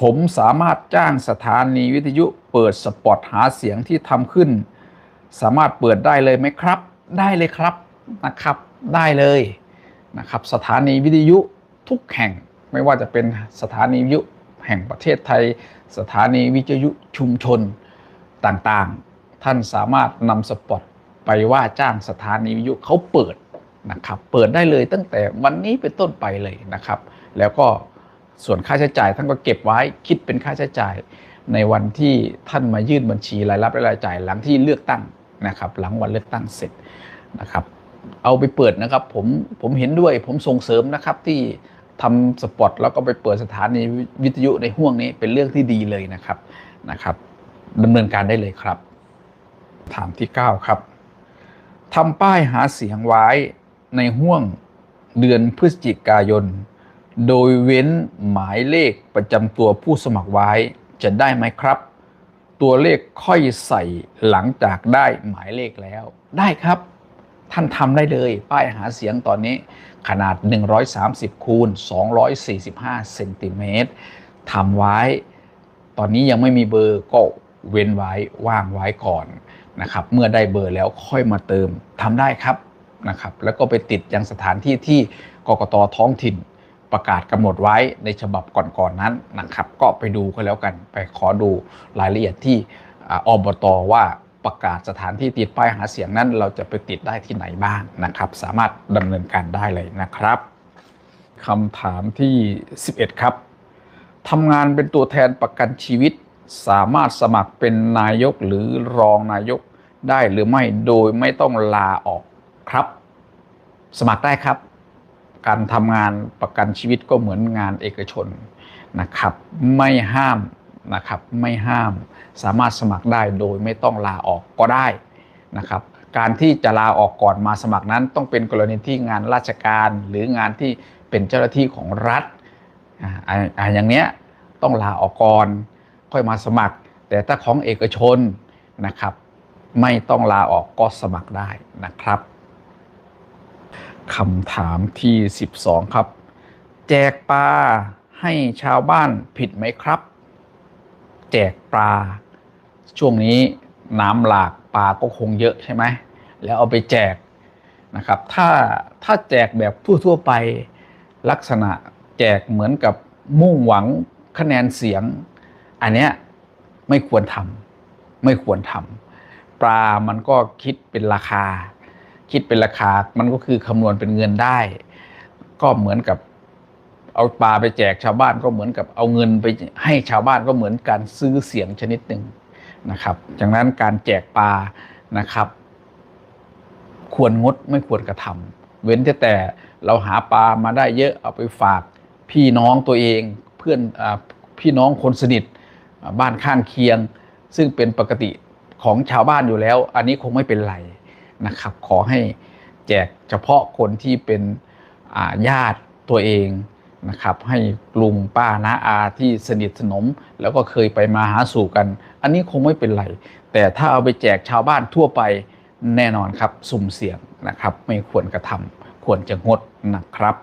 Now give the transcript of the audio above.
ผมสามารถจ้างสถานีวิทยุเปิดสปอตหาเสียงที่ทำขึ้น สามารถเปิดได้เลยไหมครับ ได้เลยครับนะครับได้เลยนะครับสถานีวิทยุทุกแห่งไม่ว่าจะเป็นสถานีวิทยุแห่งประเทศไทย สถานีวิทยุชุมชนต่างๆ ท่านสามารถนำสปอตไปว่าจ้างสถานีวิทยุเขาเปิดนะครับเปิดได้เลยตั้งแต่วันนี้เป็นต้นไปเลยนะครับ แล้วก็ ส่วนค่าใช้จ่ายท่านก็เก็บไว้คิดเป็นค่าใช้จ่าย ในวันที่ท่านมายื่นบัญชีรายรับและรายจ่ายหลังที่เลือกตั้งนะครับ หลังวันเลือกตั้งเสร็จนะครับ เอาไปเปิดนะครับผมผมเห็นด้วยผมส่งเสริมนะครับที่ทำสปอตแล้วก็ไปเปิดสถานีวิทยุในห่วงนี้เป็นเรื่องที่ดีเลยนะครับนะครับดำเนินการได้เลยครับ ถามที่ 9 ครับทำป้ายหาเสียงไว้ในห่วงเดือนพฤศจิกายน โดยเว้นหมายเลขประจำตัวผู้สมัครไว้จะได้ไหมครับ ตัวเลขค่อยใส่หลังจากได้หมายเลขแล้ว ได้ครับ ท่านทำได้เลย ป้ายหาเสียงตอนนี้ ขนาด 130คูณ245เซนติเมตรทำไว้ ตอนนี้ยังไม่มีเบอร์ก็เว้นไว้ว่างไว้ก่อนนะครับ เมื่อได้เบอร์แล้วค่อยมาเติมทำได้ครับนะครับ แล้วก็ไปติดยังสถานที่ที่กกตท้องถิ่น ประกาศกำหนดไว้ในฉบับก่อนๆนนั้นนะครับ ก็ไปดูก็แล้วกันไปขอดูรายละเอียดที่ออบตว่าประกาศสถานที่ติดป้ายหาเสียงนั้นเราจะไปติดได้ที่ไหนบ้างนะครับ สามารถดำเนินการได้เลยนะครับคำถามที่ 11 ครับทำงานเป็นตัวแทนประกันชีวิต สามารถสมัครเป็นนายกหรือรองนายกได้หรือไม่โดยไม่ต้องลาออกครับ สมัครได้ครับ การทำงานประกันชีวิตก็เหมือนงานเอกชนนะครับ ไม่ห้ามนะครับไม่ห้ามสามารถสมัครได้โดยไม่ต้องลาออกก็ได้นะครับ การที่จะลาออกก่อนมาสมัครนั้น ต้องเป็นกรณีที่งานราชการหรืองานที่เป็นเจ้าหน้าที่ของรัฐอ่าอ่าอ่าอย่างเนี้ยต้องลาออกก่อนค่อยมาสมัคร แต่ถ้าของเอกชนนะครับ ไม่ต้องลาออกก็สมัครได้นะครับ คำถามที่ 12 ครับ แจกปลาให้ชาวบ้านผิดไหมครับ แจกปลา ช่วงนี้น้ำหลากปลาก็คงเยอะใช่ไหม แล้วเอาไปแจกนะครับ ถ้าถ้าแจกแบบทั่วๆไปลักษณะแจกเหมือนกับมุ่งหวังคะแนนเสียง อันเนี้ยไม่ควรทำไม่ควรทำปลามันก็คิดเป็นราคา คิดเป็นราคา มันก็คือคำนวณเป็นเงินได้ ก็เหมือนกับเอาปลาไปแจกชาวบ้านก็เหมือนกับเอาเงินไปให้ชาวบ้านก็เหมือนการซื้อเสียงชนิดหนึ่งนะครับดังนั้นการแจกปลานะครับ ควรงดไม่ควรกระทำเว้นแต่เราหาปลามาได้เยอะเอาไปฝากพี่น้องตัวเองเพื่อนอพี่น้องคนสนิทบ้านข้างเคียง ซึ่งเป็นปกติของชาวบ้านอยู่แล้ว อันนี้คงไม่เป็นไร นะครับ ขอให้แจกเฉพาะคนที่เป็นญาติตัวเองนะครับ ให้ลุงป้าน้าอาที่สนิทสนม แล้วก็เคยไปมาหาสู่กัน อันนี้คงไม่เป็นไร แต่ถ้าเอาไปแจกชาวบ้านทั่วไปแน่นอนครับ สุ่มเสี่ยงนะครับ ไม่ควรกระทำควรจะงดนะครับ